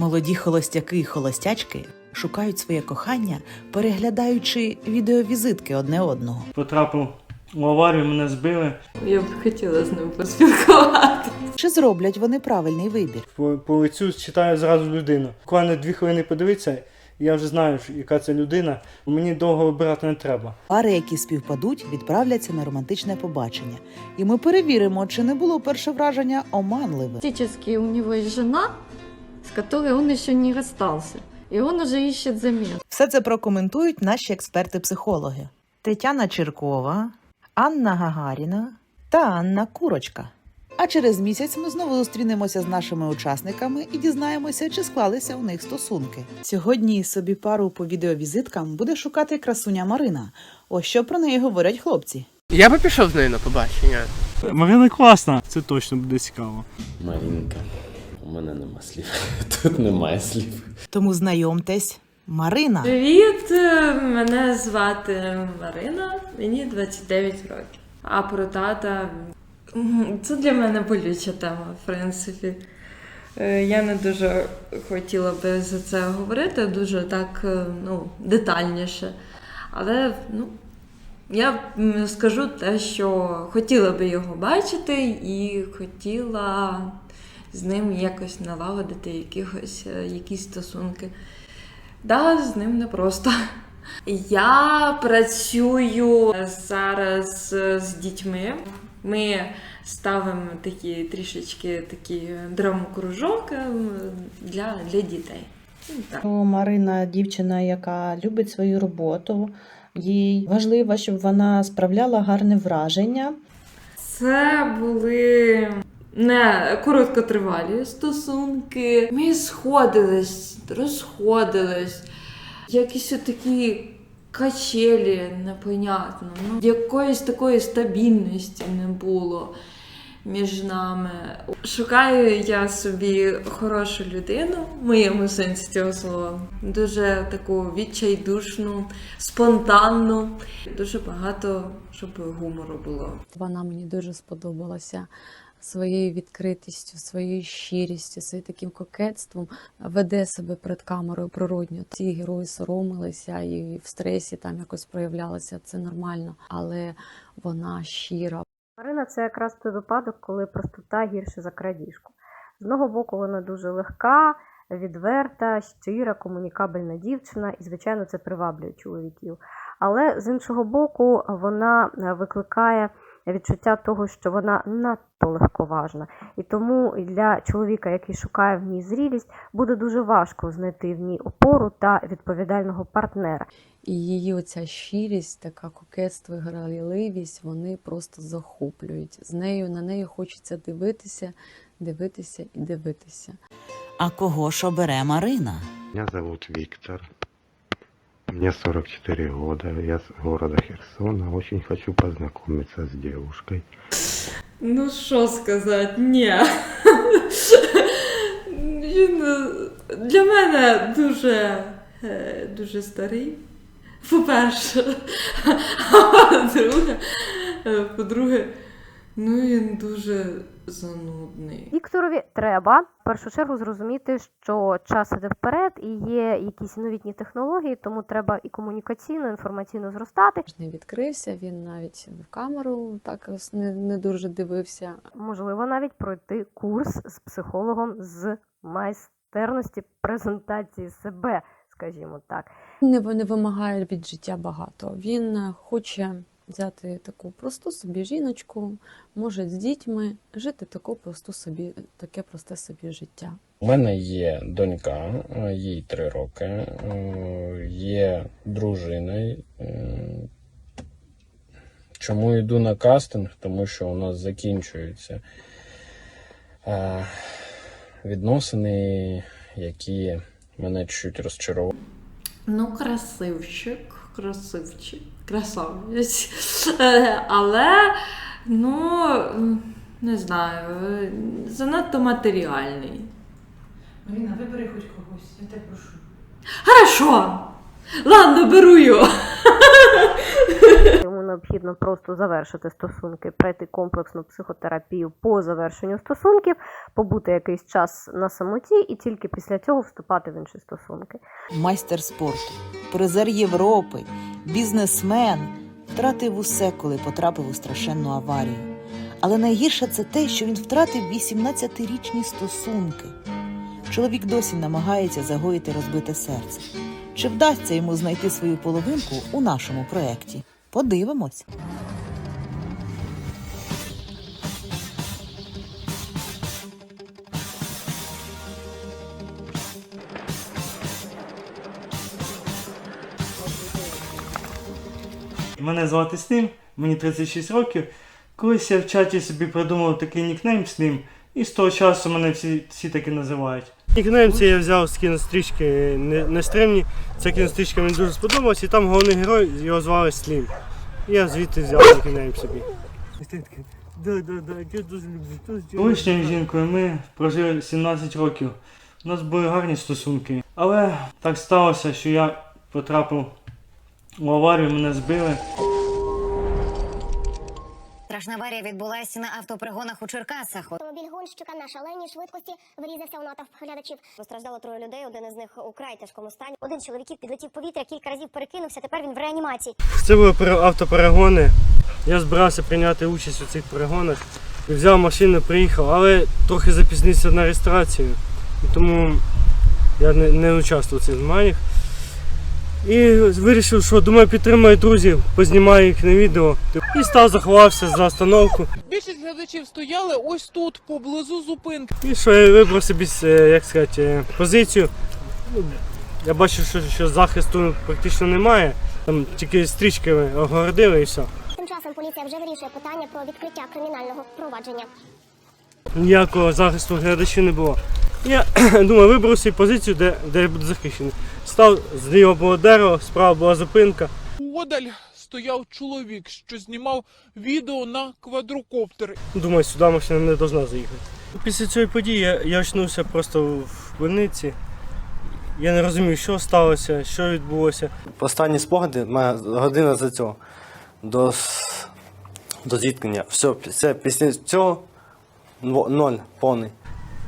Молоді холостяки і холостячки шукають своє кохання, переглядаючи відеовізитки одне одного. Потрапив в аварію, мене збили. Я б хотіла з ним поспілкувати. Чи зроблять вони правильний вибір? По, по лицю читаю зразу людину. Буквально дві хвилини подивитися, і я вже знаю, що- яка це людина. Мені довго вибирати не треба. Пари, які співпадуть, відправляться на романтичне побачення, і ми перевіримо, чи не було перше враження оманливим. Фактически у него есть жена, с которой он еще не расстался. И он уже ищет замену. Все це прокоментують наші експерти-психологи: Тетяна Чиркова, Анна Гагаріна та Анна Курочка. А через місяць ми знову зустрінемося з нашими учасниками і дізнаємося, чи склалися у них стосунки. Сьогодні собі пару по відеовізиткам буде шукати красуня Марина. Ось що про неї говорять хлопці. Я би пішов з нею на побачення. Марина класна, це точно буде цікаво. Марінка. У мене нема слів. Тут немає слів. Тому знайомтесь, Марина. Привіт, е, мене звати Марина, мені 29 років. А про тата це для мене болюча тема, в принципі. Е, Я не дуже хотіла би за це говорити, дуже так е, ну, детальніше. Але ну, я скажу те, що хотіла би його бачити і хотіла з ним якось налагодити якихось, е, якісь стосунки. Да, з ним непросто. Я працюю зараз з дітьми. Ми ставимо такі трішечки такі драм-кружок е, для, для дітей. Ну, так. Марина дівчина, яка любить свою роботу. Їй важливо, щоб вона справляла гарне враження. Це були не короткотривалі стосунки. Ми сходились, розходились. Якісь такі качелі, непонятно. Ну, якоїсь такої стабільності не було між нами. Шукаю я собі хорошу людину, в моєму сенсі цього слова. Дуже таку відчайдушну, спонтанну. Дуже багато, щоб гумору було. Вона мені дуже сподобалася своєю відкритістю, своєю щирістю, своїм таким кокетством. Веде себе перед камерою природньо. Ці герої соромилися і в стресі там якось проявлялися. Це нормально, але вона щира. Марина це якраз той випадок, коли простота гірше за крадіжку. З одного боку, вона дуже легка, відверта, щира, комунікабельна дівчина, і, звичайно, це приваблює чоловіків. Але з іншого боку, вона викликає відчуття того, що вона надто легковажна. І тому для чоловіка, який шукає в ній зрілість, буде дуже важко знайти в ній опору та відповідального партнера. І її оця щирість, така кокетство і грайливість, вони просто захоплюють. З нею на неї хочеться дивитися, дивитися і дивитися. А кого ж обере Марина? Меня зовут Виктор. Мне 44 года. Я с города Херсона. Очень хочу познакомиться с девушкой. Ну, що сказати, ні. Він для мене дуже, е, дуже старий. По-перше, а по-друге, е, по-друге, ну він дуже занудний. Вікторові треба в першу чергу зрозуміти, що час іде вперед і є якісь новітні технології, тому треба і комунікаційно, і інформаційно зростати. Не відкрився, він навіть в камеру так не, не дуже дивився. Можливо, навіть пройти курс з психологом з майстерності презентації себе, скажімо так. Не, не вимагає від життя багато. Він хоче взяти таку просту собі жіночку, може з дітьми, жити таку просту собі, таке просте собі життя. У мене є донька, е, їй три роки, е, є дружина. е, Чому йду на кастинг? Тому що у нас закінчуються відносини, які мене чуть розчарували. Ну, красивчик, красивчик, красавець. Е, Але, ну, не знаю, занадто матеріальний. Маріна, вибери хоч когось, я тебе прошу. Хорошо! Ладно, беру його. Необхідно просто завершити стосунки, пройти комплексну психотерапію по завершенню стосунків, побути якийсь час на самоті і тільки після цього вступати в інші стосунки. Майстер спорту, призер Європи, бізнесмен втратив усе, коли потрапив у страшенну аварію. Але найгірше це те, що він втратив 18-річні стосунки. Чоловік досі намагається загоїти розбите серце. Чи вдасться йому знайти свою половинку у нашому проєкті? Подивимось. Мене звати Слім, мені 36 років. Колись я в чаті собі придумав такий нікнейм Слім, і з того часу мене всі, всі таки називають. Нікнейм я взяв з кінострічки не- нестримні. Ця кінострічка мені дуже сподобалась, і там головний герой його звали Слім. І я звідти взяв нікнейм собі. Да, да, да, я дуже люблю. Колишньою жінкою ми прожили 17 років. У нас були гарні стосунки. Але так сталося, що я потрапив у аварію, мене збили. Страшна аварія відбулася на автопригонах у Черкасах. Автомобіль гонщика на шаленій швидкості врізався у натовп глядачів. Постраждало троє людей. Один із них у край тяжкому стані. Один з чоловіків підлетів повітря, кілька разів перекинувся. Тепер він в реанімації. Це були пере- автоперегони. Я збирався прийняти участь у цих перегонах. І взяв машину, приїхав, але трохи запізнився на реєстрацію. І тому я не, не участвував в цих змаганнях. І вирішив, що думаю, підтримаю друзів, познімаю їх на відео. І став заховався за остановку. Більшість глядачів стояли ось тут, поблизу зупинки. І що я вибрав собі, е, як сказати, е, позицію. Ну, Я бачив, що, що захисту практично немає. Там тільки стрічками огородили і все. Тим часом поліція вже вирішує питання про відкриття кримінального провадження. ніякого захисту глядачів не було. Я думаю, вибрав собі позицію, де, де я буду захищений. Став зліва було дерево, справа була зупинка. Подаль стояв чоловік, що знімав відео на квадрокоптер. Думаю, сюди машина не повинна заїхати. Після цієї події я, очнувся просто в больниці. Я не розумів, що сталося, що відбулося. Останні спогади, моя година за цього до, до зіткнення. Все, все, після цього ноль повний.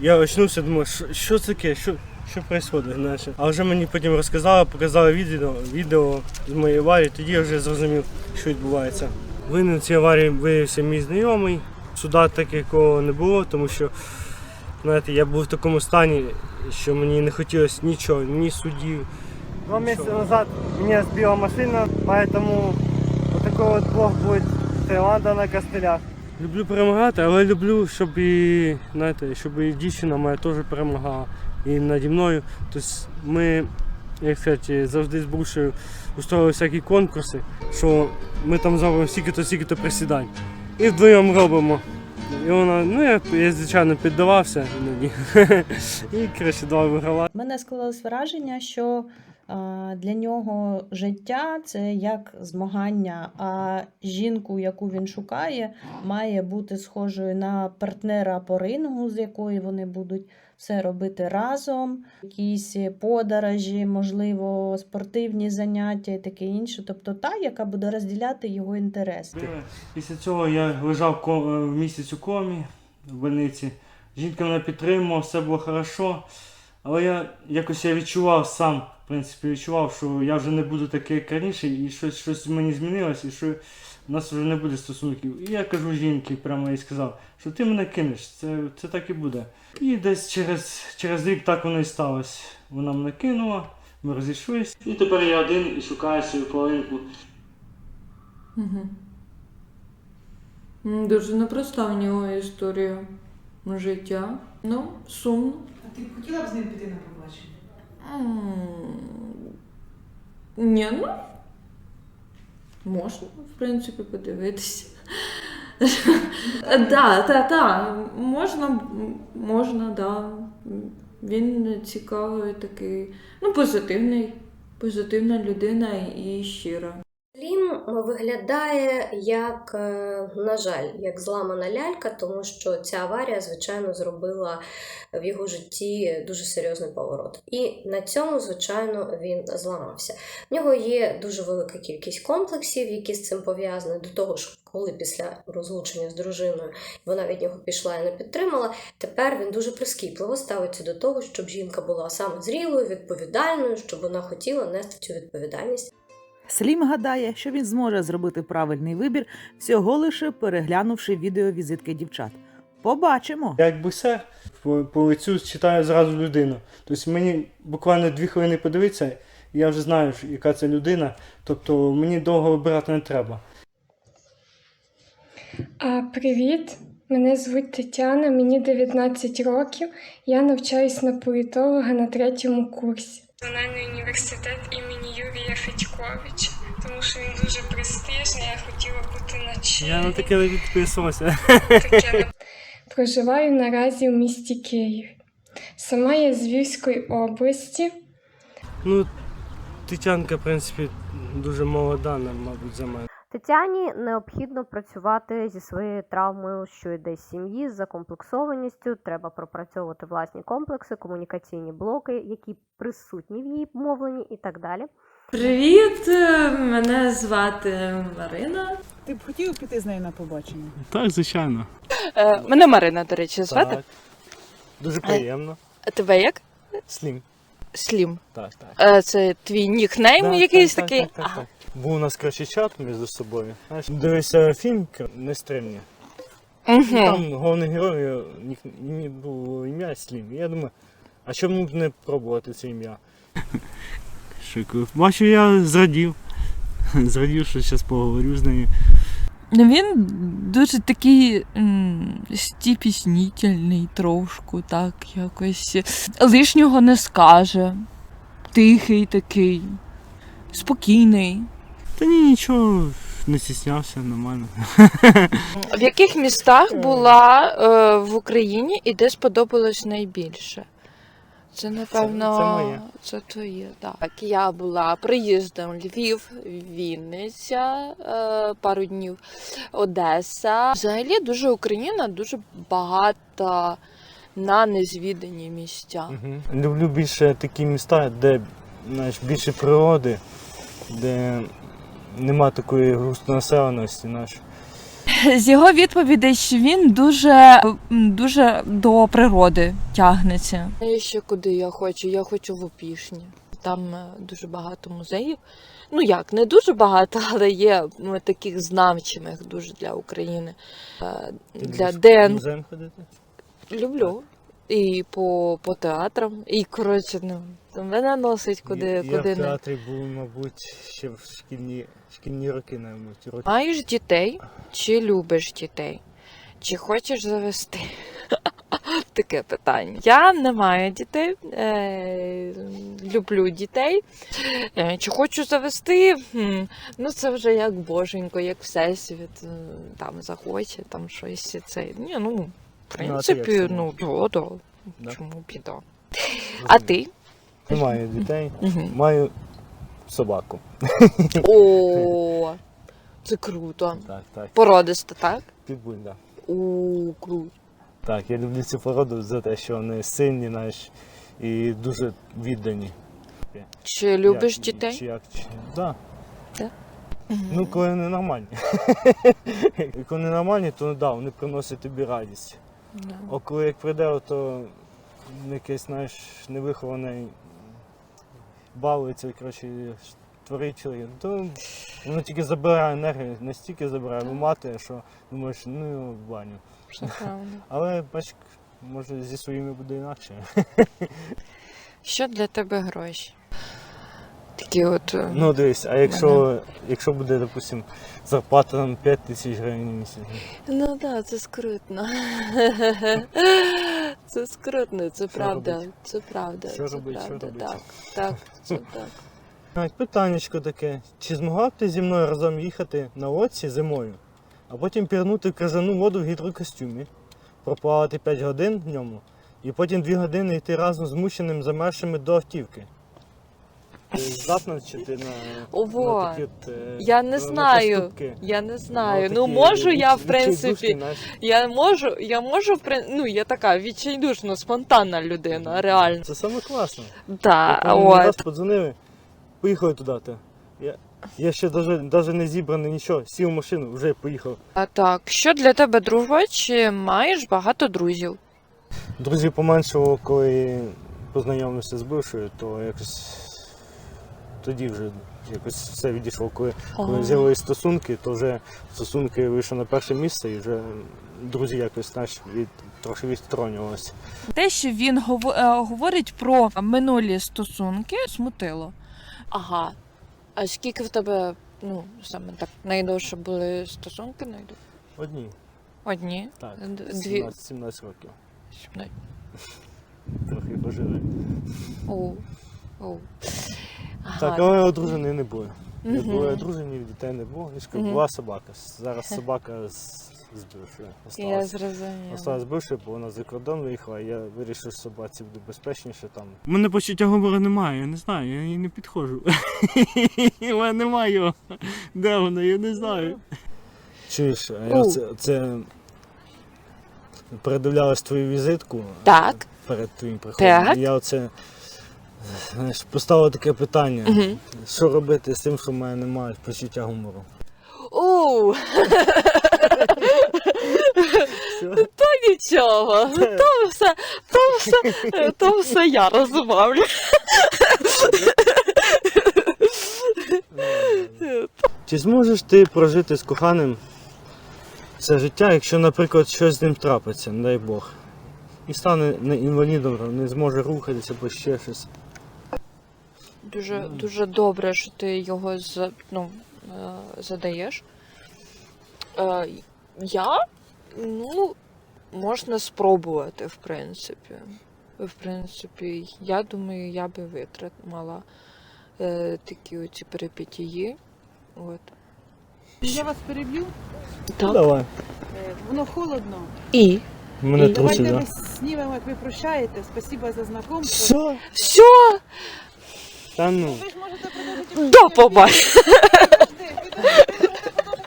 Я очнувся, думаю, що, що це таке, що, що відбувається, знаєш. А вже мені потім розказали, показали відео, відео з моєї аварії, тоді я вже зрозумів, що відбувається. Винен цій аварії виявився мій знайомий. Суда такого не було, тому що знаєте, я був в такому стані, що мені не хотілося нічого, ні суддів. Два місяці назад мене збила машина, тому отакий от Бог буде Таїланда на костелях. Люблю перемагати, але люблю, щоб і, знаєте, щоб і дівчина моя теж перемагала і наді мною. Тобто ми, як сказати, завжди з Брушею устроїли всякі конкурси, що ми там зробимо стільки-то, стільки-то присідань. І вдвоєм робимо. І вона, ну я, я звичайно піддавався іноді. І коротше, давай вигравати. Мене склалось враження, що для нього життя це як змагання, а жінку, яку він шукає, має бути схожою на партнера по рингу, з якої вони будуть все робити разом, якісь подорожі, можливо, спортивні заняття і таке інше. Тобто та, яка буде розділяти його інтереси. Після цього я лежав е, місяць у комі в больниці. Жінка мене підтримувала, все було хорошо. Але я якось я відчував сам, в принципі, відчував, що я вже не буду такий, як раніше, і щось, щось в мені змінилось, і що у нас вже не буде стосунків. І я кажу жінці, прямо їй сказав, що ти мене кинеш, це, це так і буде. І десь через, через рік так воно і сталося. Вона мене кинула, ми розійшлися. І тепер я один і шукаю свою половинку. Угу. Дуже непроста в нього історія життя. Ну, сумно. А ти б хотіла б з ним піти на побачення? Ні, ну. Можна, в принципі, подивитися. Так, так, так. Можна, можна, да. Він цікавий такий, ну, позитивний, позитивна людина і щира. Слім виглядає як, е, на жаль, як зламана лялька, тому що ця аварія, звичайно, зробила в його житті дуже серйозний поворот. І на цьому, звичайно, він зламався. В нього є дуже велика кількість комплексів, які з цим пов'язані. До того ж, коли після розлучення з дружиною вона від нього пішла і не підтримала, тепер він дуже прискіпливо ставиться до того, щоб жінка була саме зрілою, відповідальною, щоб вона хотіла нести цю відповідальність. Слім гадає, що він зможе зробити правильний вибір, всього лише переглянувши відеовізитки дівчат. Побачимо. Я як боксер по, по лицю читаю зразу людину. Тобто мені буквально дві хвилини подивитися, і я вже знаю, яка це людина. Тобто мені довго вибирати не треба. А, привіт, мене звуть Тетяна, мені 19 років. Я навчаюсь на політолога на третьому курсі. Національний університет імені Юрія Федьковича, тому що він дуже престижний, я хотіла бути на чилі. Я на таке не підписувався. Таке. Проживаю наразі в місті Київ. Сама я з Львівської області. Ну, Тетянка, в принципі, дуже молода, мабуть, за мене. Тетяні необхідно працювати зі своєю травмою, що йде з сім'ї, з закомплексованістю. Треба пропрацьовувати власні комплекси, комунікаційні блоки, які присутні в її мовленні і так далі. Привіт, е, мене звати Марина. Ти б хотів піти з нею на побачення? Так, звичайно. Е, мене Марина, до речі, звати. Так. Дуже приємно. А тебе як? Слім. Слім. Так, так. Е, це твій нікнейм Так, якийсь так, такий. Так, так, так. Був у нас коротше, чат між собою. Знаєш, дивився фільм «Нестримні». І Там головний герой нік- ні- було ім'я Слім. І я думаю, а чому б не пробувати це ім'я? Шикую. Бачу, я зрадів. Зрадів, що зараз поговорю з нею. Ну, він дуже такий м, стіпіснітельний трошку, так якось. Лишнього не скаже. Тихий такий, спокійний. Та ні, нічого, не стіснявся, нормально. В яких містах була е, в Україні і де сподобалось найбільше? Це, напевно, це моє. це твоє, так. Я була приїздом Львів, Вінниця, е, пару днів Одеса. Взагалі дуже Україна дуже багата на незвідані місця. Мгм. Люблю більше такі міста, де знаєш, більше природи, де нема такої густонаселеності. Знаєш. З його відповідей, що він дуже, дуже до природи тягнеться. І ще куди я хочу? Я хочу в Опішні. Там е, дуже багато музеїв. Ну як, не дуже багато, але є ну, таких значимих дуже для України. Е, Для ДНК. музеєм ходити? Люблю. І по, по театрам. І коротше, ну, мене носить куди, я, куди я в не. театрі був, мабуть, ще в шкільні, шкільні роки, мабуть. Роки. Маєш дітей чи любиш дітей? Чи хочеш завести? Таке питання. Я не маю дітей, е, люблю дітей. Е, чи хочу завести? Хм, ну це вже як боженько, як всесвіт е, там захоче, там щось це. Ні, ну, в Ну, принципі, ну, да, да. Да? Чому біда? А ти? Не маю дітей, Мгм. маю собаку. О, це круто. Так, так. Породиста, так? Підбуль, так. О, круто. Так, я люблю цю породу за те, що вони сильні, знаєш, і дуже віддані. Чи любиш Як- дітей? Чи як? Чи... Да. Так. Ну, коли вони нормальні. коли вони нормальні, то да, вони приносять тобі радість. А коли як прийде, то якийсь, знаєш, невихований балується, коротше, творить чоловік, то воно тільки забирає енергію, настільки забирає виматує, що думаєш, ну його в баню. Але бач, може зі своїми буде інакше. Що для тебе гроші? Такі от. е, Ну дивись, а якщо, якщо буде, допустим, зарплата там 5 тисяч гривень місяць. Ну так, да, це скрутно. Це скрутно, це Що правда. робить? Це правда. Що це робить, правда. робить? Так, так, це так. Навіть питаннячко таке. Чи змогла б ти зі мною разом їхати на лодці зимою, а потім пірнути крижану воду в гідрокостюмі, проплавати 5 годин в ньому, і потім 2 години йти разом змученим замершими до автівки? Здатна чи ти на, Ого, на такі от, е, Я не на знаю. поступки? Я не знаю. Ну, Ну, такі можу я, в принципі. Я можу, я можу, в прин- ну, я така відчайдушно, спонтанна людина, реально. Це саме класно. Так, От мені раз подзвонили, поїхали туди. Ти. Я, я ще навіть не зібраний нічого, сів в машину, вже поїхав. А так, що для тебе дружба? Чи маєш багато друзів? Друзів поменшало, коли познайомився з бившою, то якось тоді вже якось все відійшло. Коли, коли Ага. з'явились стосунки, то вже стосунки вийшли на перше місце і вже друзі якось знаєш, від, трохи відсторонювалися. Те, що він гово- е, говорить про минулі стосунки, смутило. Ага. А скільки в тебе, ну, саме так, найдовше були стосунки найдовше? Одні. Одні? Так, Д- Дві. 17, 17 років. Сімнадцять. Трохи пожили. Оу. Оу. Так, але одружений не були. Не були одружені, дітей не було. І була собака. Зараз собака з, з бившою. Я зрозуміла. Осталась бившою, бо вона за кордон виїхала, і я вирішив, що собаці буде безпечніше там. У мене почуття гумору немає, я не знаю, я їй не підходжу. У мене немає його. Де воно, я не знаю. Чуєш, а я це, це передивлялась твою візитку Так. перед твоїм приходом. Так. Я оце знаєш, поставив таке питання. Мгм. Що робити з тим, що в мене немає почуття гумору? Оу. То нічого. То все, то все, то все я розмовлю. Чи зможеш ти прожити з коханим це життя, якщо, наприклад, щось з ним трапиться, не дай Бог, і стане не інвалідом, там, не зможе рухатися або ще щось. Дуже, дуже добре, що ти його за, ну, е, задаєш. Е, я, ну, можна спробувати, в принципі. В принципі, я думаю, я би витримала е, такі оці перипетії. От. Я вас переб'ю. Так. Давай. Е, Воно холодно. І? Мене І? трусить, Давайте да? ми знімемо, як ви прощаєте. Спасибо за знакомство. Все? Все! Та ну. Ви ж можете продовжити До побачення!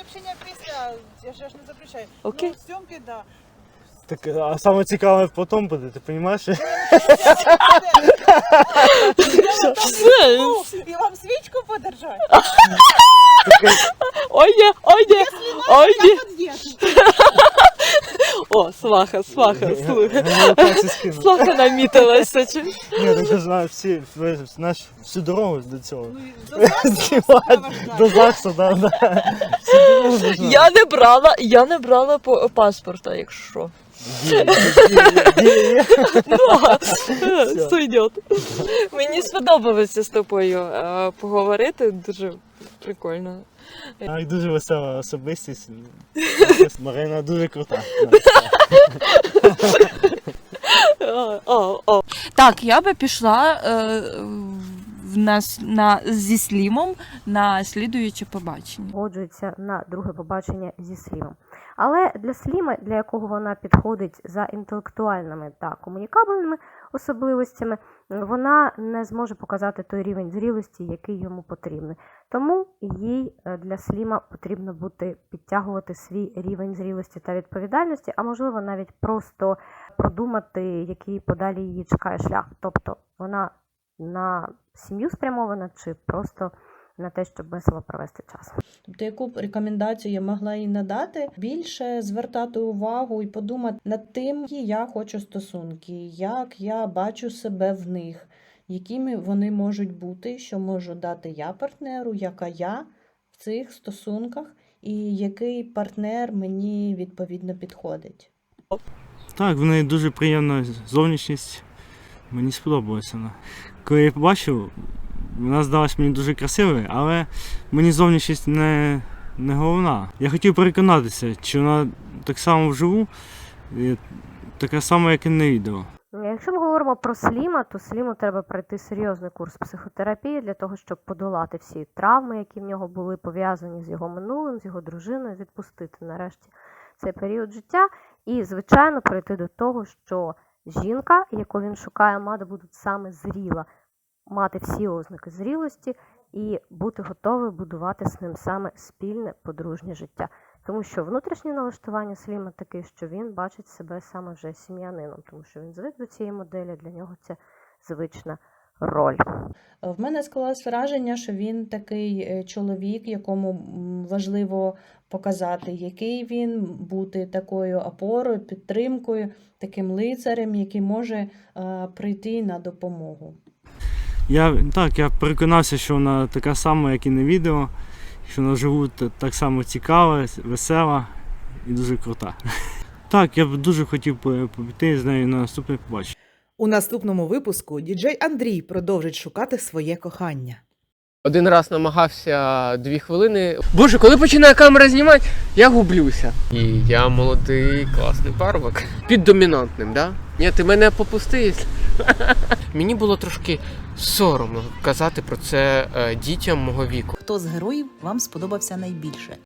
Общення після. Я ж не запрещаю. Окей. Ну, зйомки, да. Так, а саме цікаве потім буде, ти розумієш? Все. Ну, І вам свічку подержати. Ой, ні, ой, ні, ой, ні. Я. О, сваха, сваха, слухай. Сваха намітилася. чи? Ні, так я знаю всі, знаєш, всю дорогу до цього. До ЗАГСу. Да, да. Всю дорогу до ЗАГСу. Я не брала, я не брала по- паспорта, якщо що. Є. Сойдет. Мені сподобалося з тобою е, поговорити, дуже прикольно. Дуже весела особистість. Марина дуже крута. О, о, о. Так, я би пішла е, в нас на зі слімом на слідуюче побачення. погоджується на друге побачення зі Слімом. Але для Сліма, для якого вона підходить за інтелектуальними та комунікабельними особливостями, вона не зможе показати той рівень зрілості, який йому потрібний. Тому їй е, для Сліма потрібно бути підтягувати свій рівень зрілості та відповідальності, а можливо навіть просто продумати, який подалі її чекає шлях. Тобто вона на сім'ю спрямована чи просто на те, щоб весело провести час. Тобто, яку б рекомендацію я могла їй надати, більше звертати увагу і подумати над тим, які я хочу стосунки, як я бачу себе в них, якими вони можуть бути, що можу дати я партнеру, яка я в цих стосунках, і який партнер мені відповідно підходить. Так, в неї дуже приємна зовнішність. Мені сподобалося вона. Коли я побачив, вона здалась мені дуже красивою, але мені зовнішність не, не головна. Я хотів переконатися, чи вона так само вживу, така сама, як і на відео. Якщо ми говоримо про Сліма, то Сліму треба пройти серйозний курс психотерапії для того, щоб подолати всі травми, які в нього були пов'язані з його минулим, з його дружиною, відпустити нарешті цей період життя і, звичайно, прийти до того, що жінка, яку він шукає, має бути саме зріла, мати всі ознаки зрілості і бути готовий будувати з ним саме спільне подружнє життя. Тому що внутрішнє налаштування Сліма таке, що він бачить себе саме вже сім'янином, тому що він звик до цієї моделі, для нього це звична роль. В мене склалось враження, що він такий е, чоловік, якому важливо показати, який він, бути такою опорою, підтримкою, таким лицарем, який може е, прийти на допомогу. Я так, я переконався, що вона така сама, як і на відео, що вона живу так само цікава, весела і дуже крута. Так, я б дуже хотів по- піти з нею на наступне побачення. У наступному випуску діджей Андрій продовжить шукати своє кохання. Один раз намагався дві хвилини. Боже, коли починає камера знімати, я гублюся. І я молодий, класний парубок. Під домінантним, да? Ні, ти мене попусти. Мені було трошки соромно казати про це е, дітям мого віку. Хто з героїв вам сподобався найбільше?